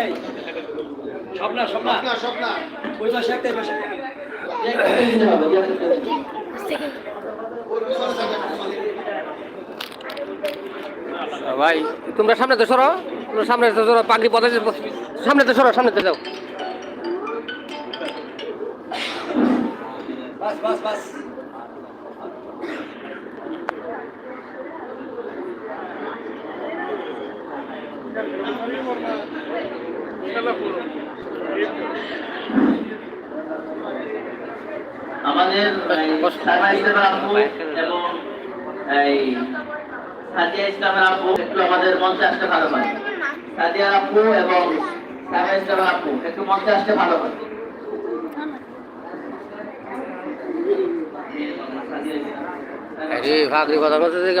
এই স্বপ্না। স্বপ্না স্বপ্না। ওই পাশে একটা এই পাশে ভাই তোমরা সামনে তো সরো। তোমরা সামনে তো সরো পাগড়ি পথে সামনে তো সরো সামনে তো যাও। বাস বাস বাস। আমাদের এবং এই সাদিয়া ইসলামের আব্বু একটু আমাদের মঞ্চে আসতে ভালো হয় সাদিয়ার আব্বু এবং ইসলামের আব্বু একটু মঞ্চে আসতে ভালো হয় আরে পাগড়ি পথে মধ্যে থেকে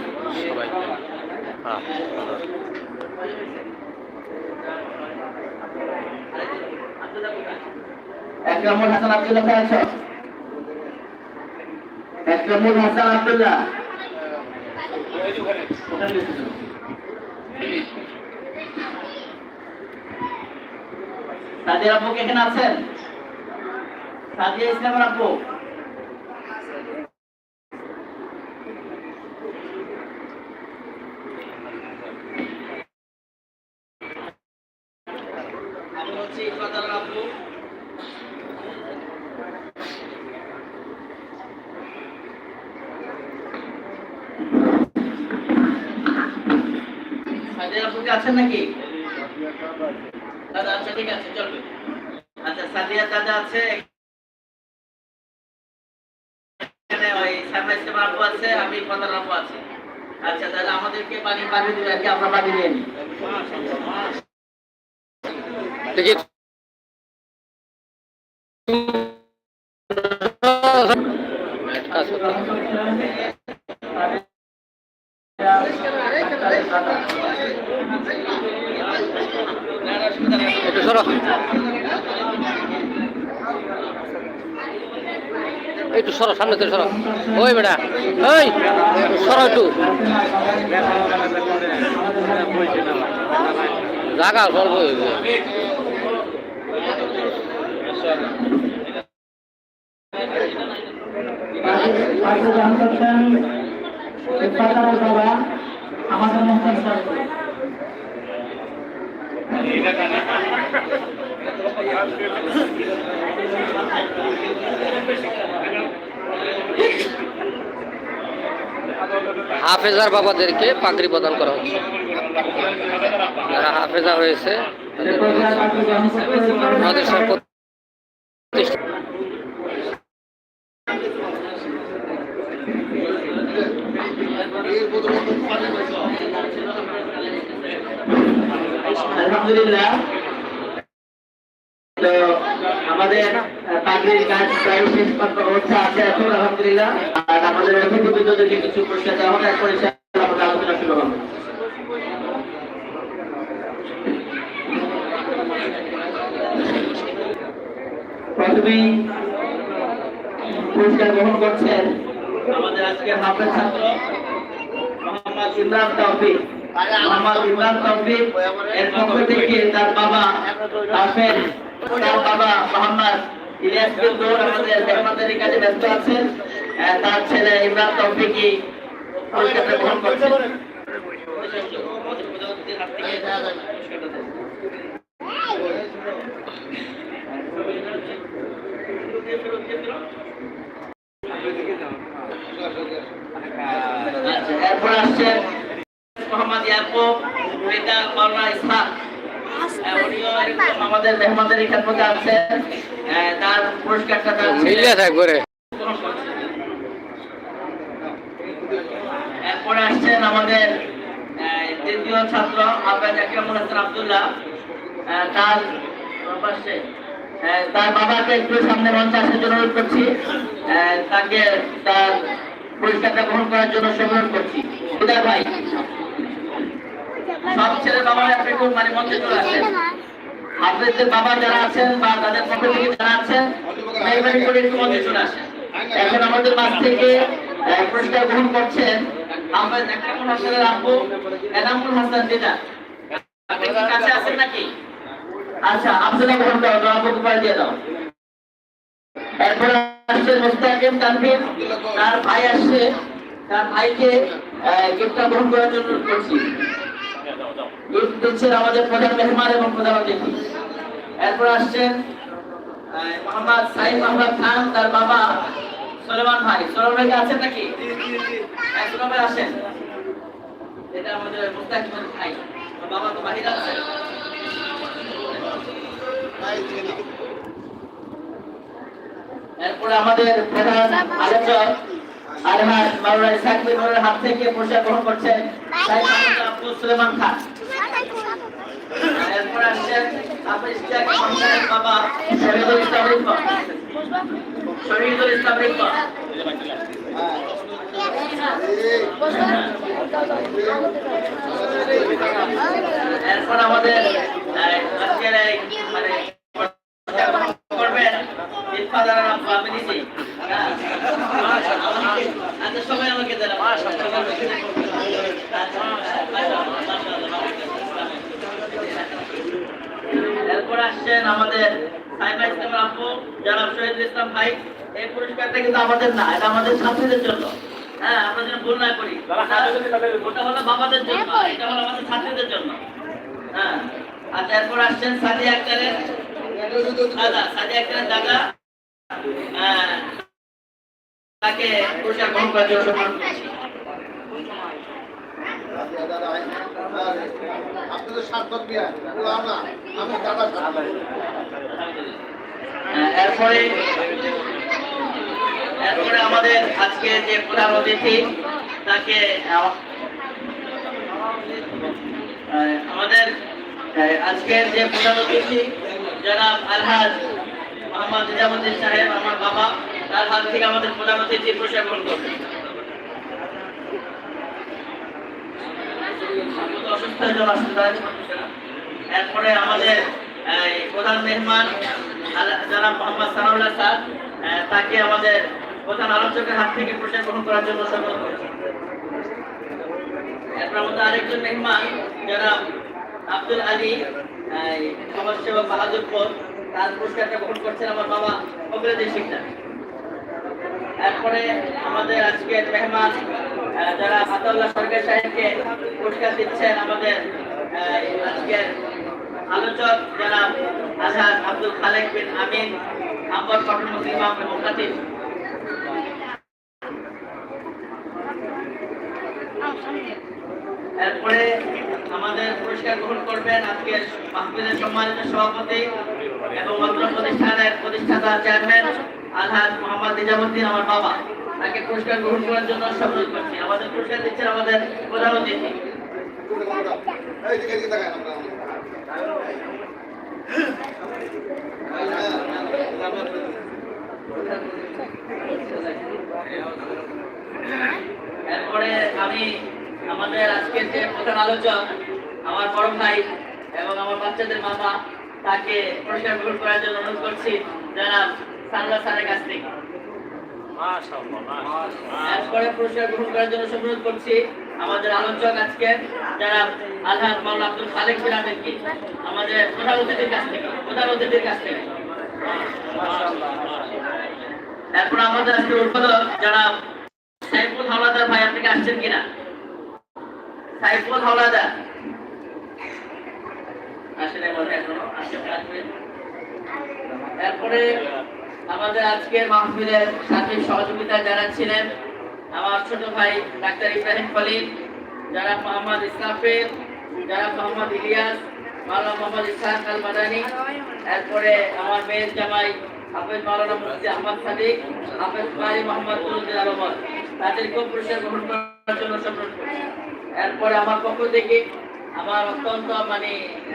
হ্যাঁ একরামুল হাসান আব্দুল্লাহ আছো। একরামুল হাসান আব্দুল্লাহ। সাদিয়া আপু কি এখানে আছেন? সাদিয়া ইসলামের আপু আমি হচ্ছে ইফাদার আপু সাদিয়া আপু কি আছেন নাকি? দাদা আচ্ছা ঠিক আছে চলবে। আচ্ছা সাদিয়া দাদা আছে এখানে ওই সামনে ইসলাম আছে আমি ফদার আপু আছে। আচ্ছা দাদা আমাদেরকে পানি পানি কি আমরা পানি নিয়ে নিই? দেখি। কাজ করতে একটু সরো একটু সরো সামনে থেকে সরো। ওই বেটা ওই সরো একটু। জাগা স্বল্প হয়ে গেছে। আমাদের মহতার হাফেজার বাবাদেরকে পাগড়ি প্রদান করা হচ্ছে। যারা হাফেজা হয়েছে তাদের আমাদের পাগড়ির কাজ প্রায় শেষ পুরস্কার গ্রহণ করছেন আমাদের আজকের হাফেজ ছাত্র মোহাম্মদ ইমরান তৌফিক। মোহাম্মদ ইমরান তৌফিক এর পক্ষ থেকে তার বাবা হাফেজ বাবা মোহাম্মদ ইলিয়াস বিন্দুর আমাদের মেহমানদারি কাজে ব্যস্ত আছেন তার ছেলে ইমরান তৌফিকই পুরস্কারটা গ্রহণ করছেন আচ্ছা, এরপর আসছেন মোহাম্মদ ইয়াকুব পিতা মাওলানা ইসহাক আহ, উনিও এরকম আমাদের মেহমানদারি খেদমতে আছেন তার পুরস্কারটা তার থাকব রে করছেন। এরপর আসছেন আমাদের তৃতীয় ছাত্র হাফেজ আকরামুল হাসান আব্দুল্লাহ। তার পাশে তার বাবাকে একটু সামনে মঞ্চে আসার জন্য অনুরোধ করছি। তাকে তার পুরস্কারটা গ্রহণ করার জন্য অনুরোধ করছি। উদয় ভাই সব ছেলে বাবা আপনি মানে মঞ্চে চলে আসেন হাফেজদের বাবা যারা আছেন বা তাদের পক্ষ থেকে যারা আছেন, মেহরবানি করে একটু মঞ্চে চলে আসেন। এখন আমাদের মাঝ থেকে পুরস্কার গ্রহণ করছেন হাফেজ একরামুল হাসানের আব্বু, এনামুল হাসান দিদা। আপনি কি কাছে আছেন নাকি? আচ্ছা আব্দুল্লাহ গ্রহণ করো দাও আব্বুকে পাঠিয়ে দিয়ে দাও। এরপর আসছে মুস্তাকিম তানভীর, তার ভাই আসছে, তার ভাইকে গিফটটা গ্রহণ করার জন্য করছি। দিচ্ছেন আমাদের প্রধান মেহমান এবং প্রধান অতিথি। এরপর আসছেন মোহাম্মদ সাইদ মোহাম্মদ খান তার বাবা সলেমান ভাই। সলেমান ভাই আছেন নাকি? হ্যাঁ, সলেমান ভাই আসেন। এটা আমাদের মুস্তাকিমের ভাই। বাবা তো বাহিরে এরপরে আমাদের প্রধান আলোচক আলহাজ মাওলানা ইসহাক হাত থেকে পুরস্কার গ্রহণ করছেন সাইদ মোহাম্মদ আব্দুল সুলেমান খান। এরপর আসছেন বাবা শহীদুল ইসলাম রিফা শহীদুল ইসলাম রিফা এরপর আমাদের আজকের এই মানে করবেন ইরফাদার আব্বা আমি নিজে হ্যাঁ। আচ্ছা সবাই আমাকে দেন এরপর আসছেন আমাদের সাইবা ইসলাম আপু জনাব শহীদুল ইসলাম ভাই এই পুরস্কারটা কিন্তু আমাদের না এটা আমাদের ছাত্রীদের জন্য। হ্যাঁ আমরা যেন ভুল না করি। ওটা হলো বাবাদের জন্য এটা হলো আমাদের ছাত্রীদের জন্য। হ্যাঁ এরপর আসছেন সাদি আক্তারের দাদা সাদি আক্তারের দাদা। তাকে পুরস্কার গ্রহণ করার জন্য সম্মান করছি। আপনাদের সার্থক বিয়া আমি দাদা এরপরে এরপরে আমাদের আজকে যে প্রধান অতিথি, তাকে আমাদের আজকের যে প্রধান অতিথি, জনাব আলহাজ মোহাম্মদ নিজামুদ্দিন সাহেব, আমার বাবা, তার হাত থেকে আমাদের প্রধান অতিথি পুরস্কার গ্রহণ করবেন অসুস্থ। এরপরে আমাদের প্রধান মেহমান জনাব মোহাম্মদ সানাউল্লাহ স্যার তাকে আমাদের প্রধান আলোচকের হাত থেকে পুরস্কার গ্রহণ করার জন্য সম্মান করছি। আমাদের আরেকজন মেহমান, জনাব আব্দুল আলী সমাজসেবক বাহাদুরপুর তার পুরস্কারটা গ্রহণ করছেন আমার বাবা ফখরুদ্দিন শিকদার। এরপরে আমাদের আজকের মেহমান যারা আতাউল্লাহ সরকার সাহেবকে পুরস্কার দিচ্ছেন আমাদের আজকের আলোচক যারা আজহার আব্দুল খালেক বিন আমিন, আম্বর মুসলিম ইমাম এবং খাতিব এরপরে আমাদের পুরস্কার গ্রহণ করবেন আজকের মাহফিলের সম্মানিত সভাপতি এবং অত্র প্রতিষ্ঠানের প্রতিষ্ঠাতা চেয়ারম্যান আলহাজ মোহাম্মদ নিজামুদ্দিন, আমার বাবা। তাকে পুরস্কার গ্রহণ করার জন্য অনুরোধ করছি। আমাদের পুরস্কার দিচ্ছেন আমাদের প্রধান অতিথি। এরপরে আমি আমাদের আজকের যে প্রধান আলোচক, আমার বড় ভাই এবং আমার বাচ্চাদের মামা, তাকে পুরস্কার গ্রহণ করার জন্য অনুরোধ করছি। জানাব সাল্লা স্যারের কাছ থেকে। এরপরে পুরস্কার গ্রহণ করার জন্য অনুরোধ করছি আমাদের আলোচক আজকে যারা আলহাজ মাওলানা আব্দুল খালেক বিরামেরকে আমাদের প্রধান অতিথির কাছ থেকে প্রধান অতিথির কাছ থেকে। এরপর আমাদের আজকে উদ্বোধক যারা সাইফুল হাওলাদার ভাই আপনি আসছেন কিনা? সাইফুল হাওলাদার। এবার এখনও আসবেন এরপরে আমাদের আজকের মাহফিলের সাথে সহযোগিতা যারা ছিলেন আমার ছোট ভাই ডাক্তার ইব্রাহিম খলিল যারা মোহাম্মদ ইসলাফের যারা মোহাম্মদ ইলিয়াস মাওলানা মোহাম্মদ ইসহাক আল মাদানি এরপরে আমার মেয়ের জামাই হাফেজ মাওলানা মুফতি আহমদ সাদিক হাফেজ কারি মোহাম্মদ তুলুদ্দিন আলমত তাদেরকেও পুরস্কার গ্রহণ করার জন্য অনুরোধ করছি। এরপরে আমার পক্ষ থেকে আমার অত্যন্ত মানে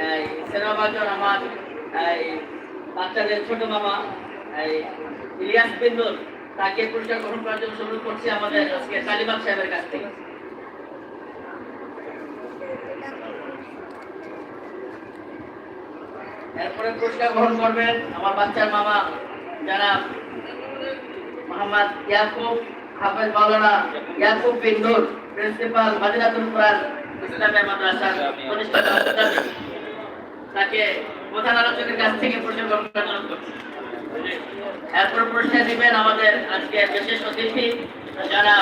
এই, স্নেহভাজন আমার বাচ্চাদের ছোট মামা ইলিয়াস বিন্দুল তাকে পুরস্কার গ্রহণ করার জন্য অনুরোধ করছি আমাদের আজকে তালিবান সাহেবের কাছ থেকে এরপরে পুরস্কার গ্রহণ করবেন আমার বাচ্চার মামা, যারা মোহাম্মদ ইয়াকুব হাফেজ মাওলানা ইয়াকুব বিন নূর প্রিন্সিপাল মাদিনাতুল কোরআন ইসলামিয়া মাদ্রাসা প্রতিষ্ঠাতা তাকে প্রধান আলোচকের কাছ থেকে পুরস্কার গ্রহণ করার জন্য। এরপর পুরস্কার দিবেন আমাদের আজকে বিশেষ অতিথি, যারা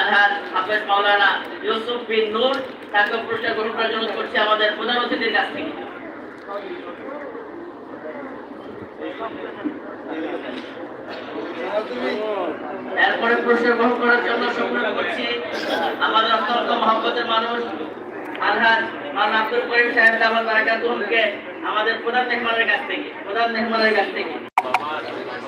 আধার হাফেজ মাওলানা ইউসুফ বিন নূর, তাকে পুরস্কার গ্রহণ করার জন্য করছি আমাদের প্রধান অতিথির কাছ থেকে। এরপরে পুরস্কার গ্রহণ করার জন্য সংগ্রহ করছি আমাদের অত্যন্ত মহব্বতের মানুষ আলহাজ মাওলানা আব্দুল করিম সাহেব আমাদের প্রধান মেহমানের কাছ থেকে, প্রধান মেহমানের কাছ থেকে।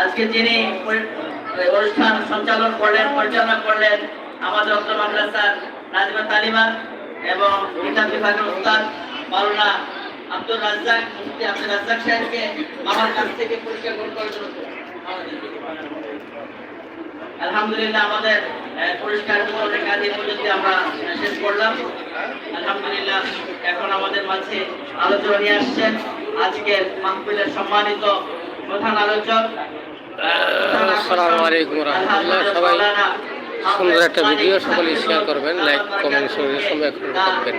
আজকে যিনি অনুষ্ঠান সঞ্চালন করলেন, পরিচালনা করলেন আমাদের অত্র মাদ্রাসার নাজিমা তালিমা এবং কিতাব বিভাগের উস্তাদ মাওলানা আব্দুল রাজ্জাক, মুফতি আব্দুল রাজ্জাক সাহেবকে আমার কাছ থেকে পুরস্কার গ্রহণ করার জন্য আলহামদুলিল্লাহ আমাদের পুরস্কার বিতরণের কাজ পর্যন্ত আমরা শেষ করলাম। আলহামদুলিল্লাহ এখন আমাদের মাঝে আলোচনা নিয়ে আসছেন আজকের মাহফিলের সম্মানিত প্রধান আলোচক আসসালামু আলাইকুম রহমতুল্লাহ। সবাই সুন্দর একটা ভিডিও সকলে শেয়ার করবেন লাইক কমেন্ট সঙ্গে সঙ্গে থাকবেন।